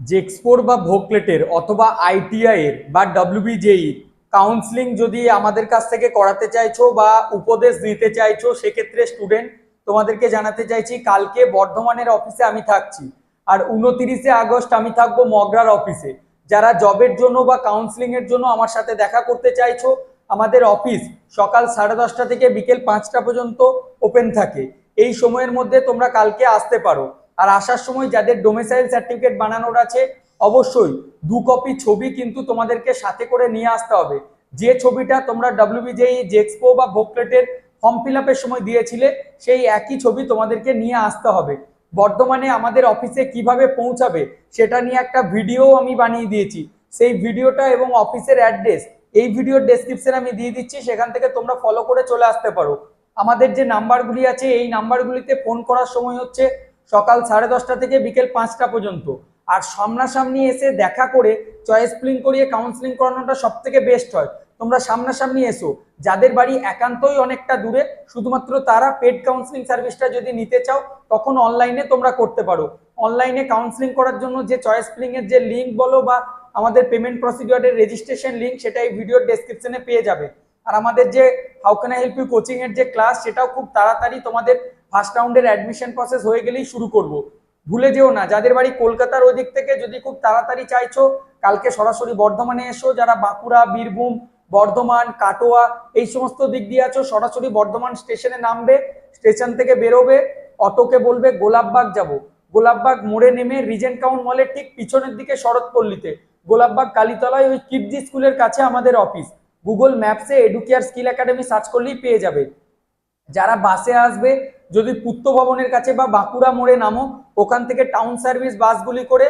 জেক্সপোর বা ভোকলেটের অথবা আইটিআইয়ের বা ডব্লিউবিজেই কাউন্সিলিং যদি আমাদের কাছ থেকে করাতে চাইছো বা উপদেশ দিতে চাইছো, সেক্ষেত্রে স্টুডেন্ট তোমাদেরকে জানাতে চাইছি, কালকে বর্ধমানের অফিসে আমি থাকছি। আর উনতিরিশে আগস্ট আমি থাকব মগরার অফিসে যারা জবের জন্য বা কাউন্সিলিং এর জন্য আমার সাথে দেখা করতে চাইছো, আমাদের অফিস সকাল সাড়ে দশটা থেকে বিকেল পাঁচটা পর্যন্ত ওপেন থাকে। এই সময়ের মধ্যে তোমরা কালকে আসতে পারো। আর আসার সময় যাদের ডোমিসাইল সার্টিফিকেট বানানোর আছে, অবশ্যই দু কপি ছবি কিন্তু তোমাদেরকে সাথে করে নিয়ে আসতে হবে। যে ছবিটা তোমরা ডব্লিউবিজেই জেক্সপো বা ভোকলেটের ফর্ম ফিল সময় দিয়েছিলে, সেই একই ছবি তোমাদেরকে নিয়ে আসতে হবে। বর্তমানে আমাদের অফিসে কীভাবে পৌঁছাবে, সেটা নিয়ে একটা ভিডিও আমি বানিয়ে দিয়েছি। সেই ভিডিওটা এবং অফিসের অ্যাড্রেস এই ভিডিওর ডেসক্রিপশন আমি দিয়ে দিচ্ছি, সেখান থেকে তোমরা ফলো করে চলে আসতে পারো। আমাদের যে নাম্বারগুলি আছে, এই নাম্বারগুলিতে ফোন করার সময় হচ্ছে সকাল সাড়ে দশটা থেকে বিকেল পাঁচটা পর্যন্ত। আর সামনাসামনি এসে দেখা করে, চয়েস ফিলিং করিয়ে কাউন্সিলিং করানোটা সব থেকে বেস্ট হয়। তোমরা সামনাসামনি এসো। যাদের বাড়ি একান্তই অনেকটা দূরে, শুধুমাত্র তারা পেড কাউন্সিলিং সার্ভিসটা যদি নিতে চাও, তখন অনলাইনে তোমরা করতে পারো। অনলাইনে কাউন্সিলিং করার জন্য যে চয়েস প্লিংয়ের যে লিঙ্ক বলো বা আমাদের পেমেন্ট প্রসিডিওরের রেজিস্ট্রেশন লিঙ্ক সেটা এই ভিডিওর ডেসক্রিপশনে পেয়ে যাবে। আর আমাদের যে how can I help you coaching এর যে ক্লাস সেটাও খুব তাড়াতাড়ি তোমাদের ফার্স্ট রাউন্ডের অ্যাডমিশন প্রসেস হয়ে গেলেই শুরু করব। ভুলে যেও না, যাদের বাড়ি কলকাতার ওই দিক থেকে যদি খুব তাড়াতাড়ি চাইছো, কালকে সরাসরি বর্ধমানে এসো, যারা বাঁকুড়া, বীরভূম, বর্ধমান, কাটোয়া, এই সমস্ত দিক দিয়ে আছো, সরাসরি বর্ধমান স্টেশনে নামবে, স্টেশন থেকে বেরোবে, অটোকে বলবে, গোলাপবাগ যাব। গোলাপবাগ মোড়ে নেমে রিজেন্ট কাউন্ট মলের ঠিক পিছনের দিকে শরৎপল্লীতে। গোলাপবাগ কালীতলায় ওই কিডজি স্কুলের কাছে আমাদের অফিস গুগল ম্যাপসে এডুকেয়ার স্কিল একাডেমি সার্চ করলেই পেয়ে যাবে। যারা বাসে আসবে, যদি পুত্র ভবনের কাছে বা বাঁকুড়া মোড়ে নামো, ওখান থেকে টাউন সার্ভিস বাসগুলি করে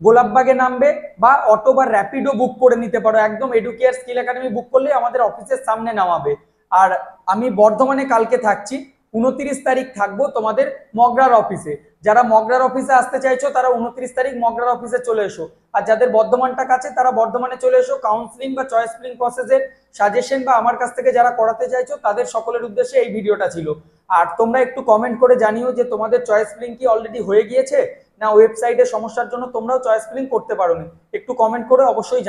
গোলাপবাগে নামবে বা অটো বা র্যাপিডও বুক করে নিতে পারো। একদম এডুকেয়ার স্কিল একাডেমি বুক করলে আমাদের অফিসের সামনে নামাবে। আর আমি বর্ধমানে কালকে থাকছি। উনত্রিশ তারিখ থাকব তোমাদের মগরার অফিসে যারা মগরার অফিসে আসতে চাইছো, তারা উনত্রিশ তারিখ মগরার অফিসে চলে এসো। আর যাদের বর্ধমানটা কাছে, তারা বর্ধমানে চলে এসো। কাউন্সিলিং বা চয়েস ফিলিং প্রসেসের সাজেশন বা আমার কাছ থেকে যারা করাতে চাইছো, তাদের সকলের উদ্দেশ্যে এই ভিডিওটা ছিল। আর তোমরা একটু কমেন্ট করে জানিও যে তোমাদের চয়েস ফিলিং কি অলরেডি হয়ে গিয়েছে? না ওয়েবসাইটে সমস্যার জন্য তোমরাও চয়েস ফিলিং করতে পারোনি। একটু কমেন্ট করে অবশ্যই